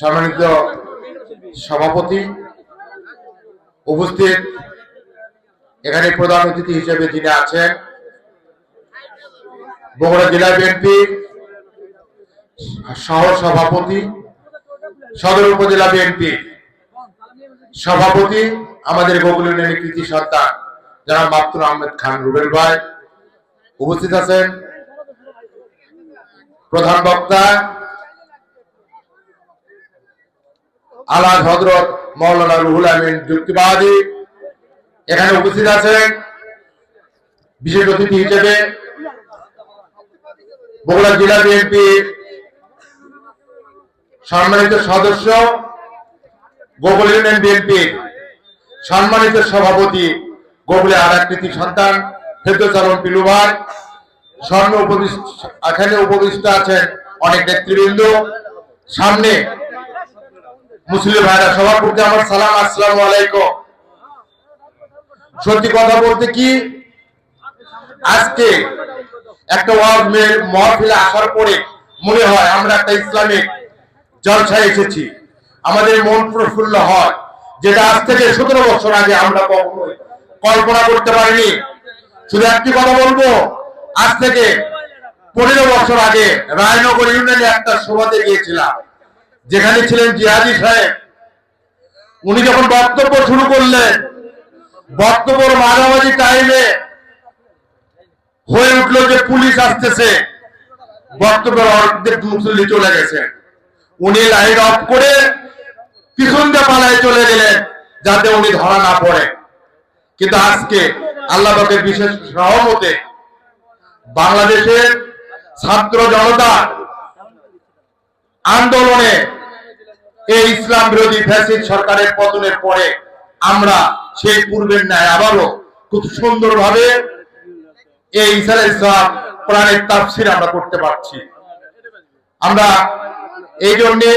সম্মানিত সভাপতি উপস্থিত এখানে প্রধান অতিথি হিসেবে যিনি আছেন, বগুড়া জেলা বিএনপি সহ সভাপতি, সদর উপজেলা বিএনপি সভাপতি, আমাদের গোকুল ইউনিয়নের কৃতি সন্তান যারা মাতুর আহমেদ খান রুবেল ভাই উপস্থিত আছেন। প্রধান বক্তা আলাদ হজরত মৌলানা রুহুল আমিন যুক্তিবাদী। এখানে উপস্থিত আছেন বিশেষ অতিথি হিসেবে বগুড়া জেলা বিএনপি সম্মানিত সদস্য গোকুল ইউনিয়ন বিএনপি, সম্মানিত সভাপতি, গোকুলে আর আকৃতি সন্তান ফেরদৌসালম পিলু ভাই স্বর্ণ উপবিষ্ট এখানে উপবিষ্ট আছেন অনেক নেতৃবৃন্দ। সামনে মুসলিম ভাইরা, সবার প্রতি আমার সালাম, আসসালামু আলাইকুম। সত্যি কথা বলতে কি, আজকে একটা মেয়ের মহফিলে আসার পরে মনে হয় আমরা একটা ইসলামিক জলসায় এসেছি। আমাদের মন প্রফুল্ল হয়, যেটা আজ থেকে সতেরো বছর আগে আমরা কখনোই কল্পনা করতে পারিনি। শুধু একটি কথা বলব, আজ থেকে পনেরো বছর আগে রায়নগর ইউনিয়নে একটা সভাতে গিয়েছিলাম। যেখানে ছিলেন জিহাদি সাহেব, উনি যখন বক্তব্য শুরু করলেন, বক্তব্যের মাঝামাঝি টাইমে হয়ে উঠল যে পুলিশ আসতেছে। বক্তব্যের অর্ধেক মুসল্লি চলে গেছে উনি লাইট অফ করে পিছন দিয়ে পালায় চলে গেলেন, যাতে উনি ধরা না পড়ে। কিন্তু আজকে আল্লাহ বিশেষ সহমতে বাংলাদেশের ছাত্র জনতা আন্দোলনে এই ইসলাম বিরোধী ফ্যাসিস্ট সরকারের পতনের পরে আমরা সেই পূর্বের ন্যায় আবারও খুব সুন্দরভাবে এই ইসলাম ইসলাম কোরআনের তাফসির আমরা করতে পারছি। আমরা এই জন্যে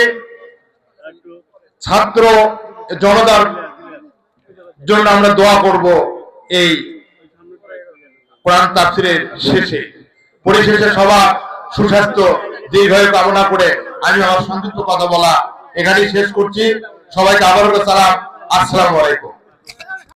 ছাত্র জনতার জন্য আমরা দোয়া করব এই কোরআন তাফসিরের শেষে। পরিশেষে সবার সুস্বাস্থ্য, দীর্ঘায়ু কামনা করে আমি আমার সংযুক্ত কথা বলা এখানেই শেষ করছি। সবাইকে আবারও সালাম। আসসালামু আলাইকুম।